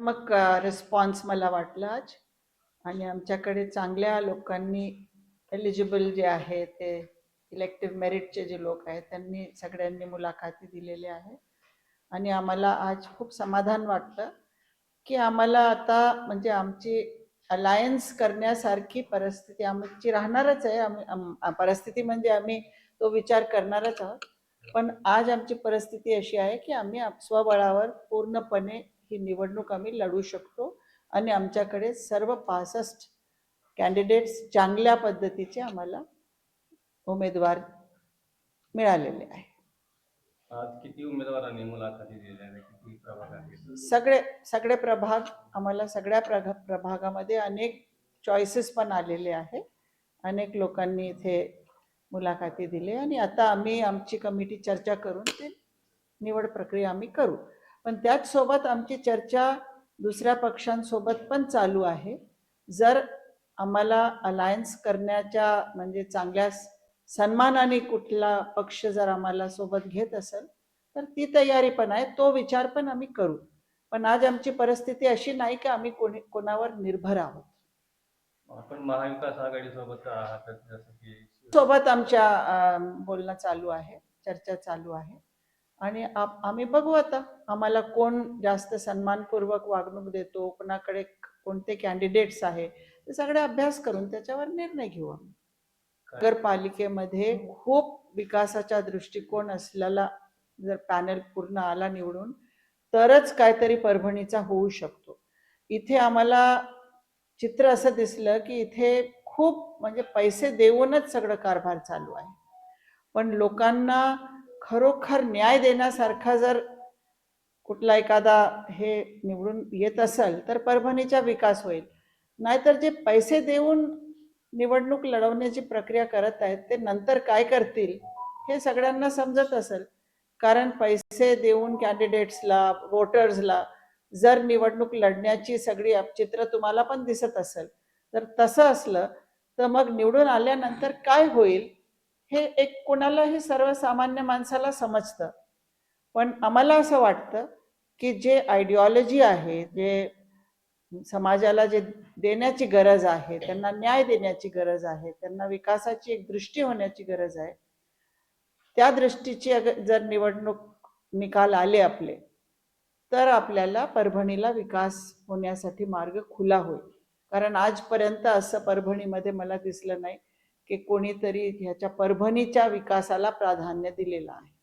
सकारात्मक रिस्पॉन्स मला वाटला आज. आणि आमच्याकडे चांगल्या लोकांनी एलिजिबल जे आहे ते इलेक्टिव्ह मेरिटचे जे लोक आहेत त्यांनी सगळ्यांनी मुलाखती दिलेल्या आहे. आणि आम्हाला आज खूप समाधान वाटतं की आम्हाला आता म्हणजे आमची अलायन्स करण्यासारखी परिस्थिती आमची राहणारच आहे. आम्ही परिस्थिती म्हणजे आम्ही तो विचार करणारच आहोत. पण आज आमची परिस्थिती अशी आहे की आम्ही स्वबळावर पूर्णपणे ही निवडणूक आम्ही लढू शकतो. आणि आमच्याकडे सर्व पासष्ट कॅन्डिडेट्स चांगल्या पद्धतीचे आम्हाला उमेदवार मिळालेले आहे आज किती उमेदवारांनी मुलाखती सगळे सगळे प्रभाग आम्हाला सगळ्या प्रभा प्रभागामध्ये अनेक चॉईसेस पण आलेले आहे अनेक लोकांनी इथे मुलाखती दिली आणि आता आम्ही आमची कमिटी चर्चा करून ते निवड प्रक्रिया आम्ही करू. पण त्याचसोबत आमची चर्चा दुसऱ्या पक्षांसोबत पण चालू आहे. जर आम्हाला अलायन्स करण्याच्या म्हणजे चांगल्या सन्मानाने कुठला पक्ष जर आम्हाला सोबत घेत असेल तर ती तयारी पण आहे. तो विचार पण आम्ही करू. पण आज आमची परिस्थिती अशी नाही की आम्ही कोणी कोणावर निर्भर आहोत. आपण महाविकास आघाडीसोबत आहात जसं की सोबत आमच्या अं, बोलणं चालू आहे चर्चा चालू आहे. आणि आम्ही बघू आता. आम्हाला कोण जास्त सन्मानपूर्वक वागणूक देतो कोणाकडे कोणते कॅन्डिडेट्स आहे ते सगळे अभ्यास करून त्याच्यावर निर्णय घेऊ आम्ही. नगरपालिकेमध्ये खूप विकासाचा दृष्टिकोन असलेला जर पॅनल पूर्ण आला निवडून तरच काहीतरी परभणीचा होऊ शकतो. इथे आम्हाला चित्र असं दिसलं की इथे खूप म्हणजे पैसे देऊनच सगळं कारभार चालू आहे. पण लोकांना खरोखर न्याय देण्यासारखा जर कुठला एखादा हे निवडून येत असेल तर परभणीचा विकास होईल. नाहीतर जे पैसे देऊन निवडणूक लढवण्याची प्रक्रिया करत आहेत ते नंतर काय करतील हे सगळ्यांना समजत असेल. कारण पैसे देऊन कॅन्डिडेट्सला वोटर्सला जर निवडणूक लढण्याची सगळी चित्र तुम्हाला पण दिसत असेल तर तसं असलं तर मग निवडून आल्यानंतर काय होईल? हे एक कोणालाही सर्वसामान्य माणसाला समजतं. पण आम्हाला असं वाटतं की जे आयडिओलॉजी आहे जे समाजाला जे देण्याची गरज आहे त्यांना न्याय देण्याची गरज आहे त्यांना विकासाची एक दृष्टी होण्याची गरज आहे त्या दृष्टीची जर निवडणूक निकाल आले आपले तर आपल्याला परभणीला विकास होण्यासाठी मार्ग खुला होईल. कारण आजपर्यंत असं परभणीमध्ये मला दिसलं नाही. की कोणीतरी ह्याच्या परभणीच्या विकासाला प्राधान्य दिलेलं आहे.